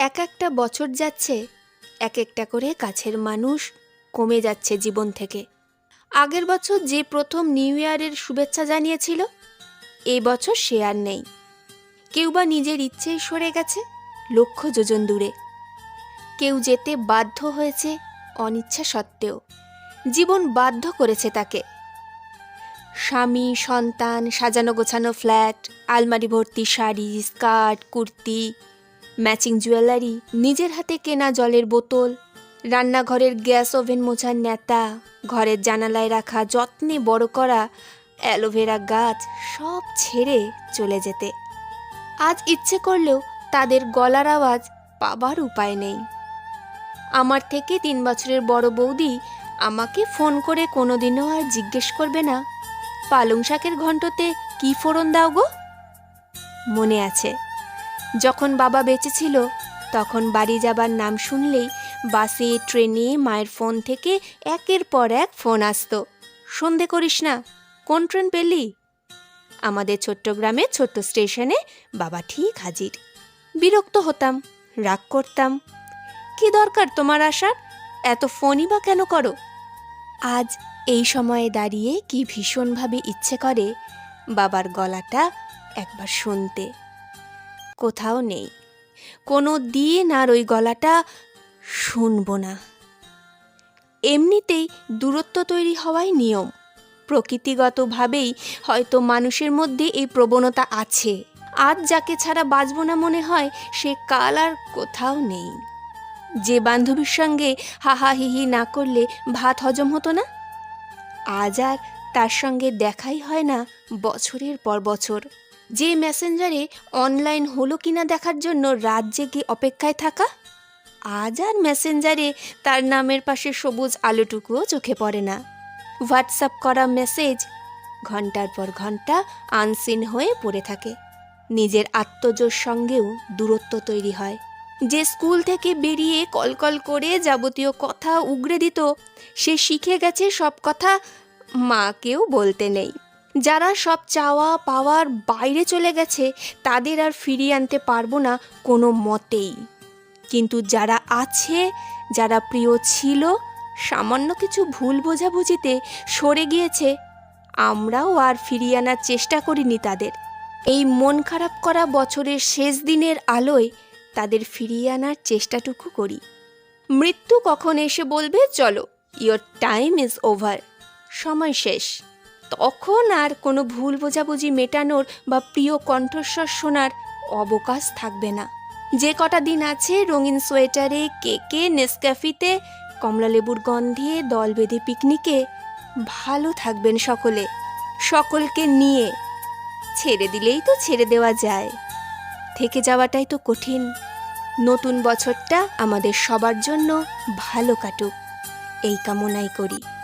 এক একটা বছর যাচ্ছে, এক একটা করে কাছের মানুষ কমে যাচ্ছে জীবন থেকে। আগের বছর যে প্রথম নিউ ইয়ারের শুভেচ্ছা জানিয়েছিল এই বছর সে আর নেই। কেউ বা নিজের ইচ্ছেই সরে গেছে লক্ষ্য যোজন দূরে। কেউ যেতে বাধ্য হয়েছে অনিচ্ছা সত্ত্বেও। জীবন বাধ্য করেছে তাকে। স্বামী, সন্তান, সাজানো গোছানো ফ্ল্যাট, আলমারি ভর্তি sari, skirt, kurti matching jewellery, নিজের হাতে কেনা জলের বোতল, রান্নাঘরের গ্যাস ওভেন মোছার নেতা, ঘরের জানালায় রাখা যত্নে বড় করা অ্যালোভেরা গাছ সব ছেড়ে চলে যেতে। আজ ইচ্ছে করলেও তাদের গলার আওয়াজ পাবার উপায় নেই। আমার থেকে তিন বছরের বড় বৌদি আমাকে ফোন করে কোনোদিনও আর জিজ্ঞেস করবে না, পালং শাকের ঘন্টতে কি ফোড়ন দাও গো? মনে আছে। যখন বাবা বেঁচে ছিল, তখন বাড়ি যাবার নাম শুনলেই বাসে, ট্রেনে, মায়ের ফোন থেকে একের পর এক ফোন আসতো। সন্ধে করিস না, কোন ট্রেন পেলি? আমাদের ছোট্ট গ্রামে ছোট্ট স্টেশনে বাবা ঠিক হাজির। বিরক্ত হতাম, রাগ করতাম। কি দরকার তোমার আসার? এত ফোনই বা কেন করো? আজ এই সময়ে দাঁড়িয়ে কি ভীষণভাবে ইচ্ছে করে, বাবার গলাটা একবার শুনতে। কোথাও নেই। কোনো দিন আর ওই গলাটা শুনব না। এমনিতেই দূরত্ব তৈরি হওয়াই নিয়ম। প্রকৃতিগতভাবেই হয়তো মানুষের মধ্যে এই প্রবণতা আছে। আজ যাকে ছাড়া বাঁচবো না মনে হয়, সে কাল আর কোথাও নেই। যে বান্ধবীর সঙ্গে হাহা হিহি না করলে ভাত হজম হতো না? আজ আর তার সঙ্গে দেখাই হয় না বছরের পর বছর। যে মেসেঞ্জারে অনলাইন হলো কিনা দেখার জন্য রাত জেগে অপেক্ষায় থাকা? আজ আর মেসেঞ্জারে তার নামের পাশে সবুজ আলোটুকুও চোখে পড়ে না। হোয়াটসঅ্যাপ করা মেসেজ ঘণ্টার পর ঘণ্টা আনসিন হয়ে পড়ে থাকে। নিজের আত্মজোর সঙ্গেও দূরত্ব তৈরি হয়। যে স্কুল থেকে বেরিয়ে কলকল করে যাবতীয় কথা উগড়ে দিত, সে শিখে গেছে সব কথা মাকেও বলতে নেই। যারা সব চাওয়া পাওয়ার বাইরে চলে গেছে, তাদের আর ফিরিয়ে আনতে পারব না কোনো মতেই। কিন্তু যারা আছে, যারা প্রিয় ছিল, সামান্য কিছু ভুল বোঝাবুঝিতে সরে গিয়েছে, আমরাও আর ফিরিয়ে আনার চেষ্টা করিনি তাদের। এই মন খারাপ করা বছরের শেষ দিনের আলোয় তাদের ফিরিয়ে আনার চেষ্টাটুকু করি। মৃত্যু কখন এসে বলবে, চলো ইয়োর টাইম ইজ ওভার সময় শেষ। তখন আর কোনো ভুল বোঝাবুঝি মেটানোর বা প্রিয় কণ্ঠস্বর শোনার অবকাশ থাকবে না। যে কটা দিন আছে রঙিন সোয়েটারে, কেকে, নেসক্যাফিতে, কমলালেবুর গন্ধে দল বেঁধে পিকনিকে, ভালো থাকবেন সকলে। সকলকে নিয়ে ছেড়ে দিলেই তো ছেড়ে দেওয়া যায়। থেকে যাওয়াটাই তো কঠিন। নতুন বছরটা আমাদের সবার জন্য ভালো কাটুক। এই কামনাই করি।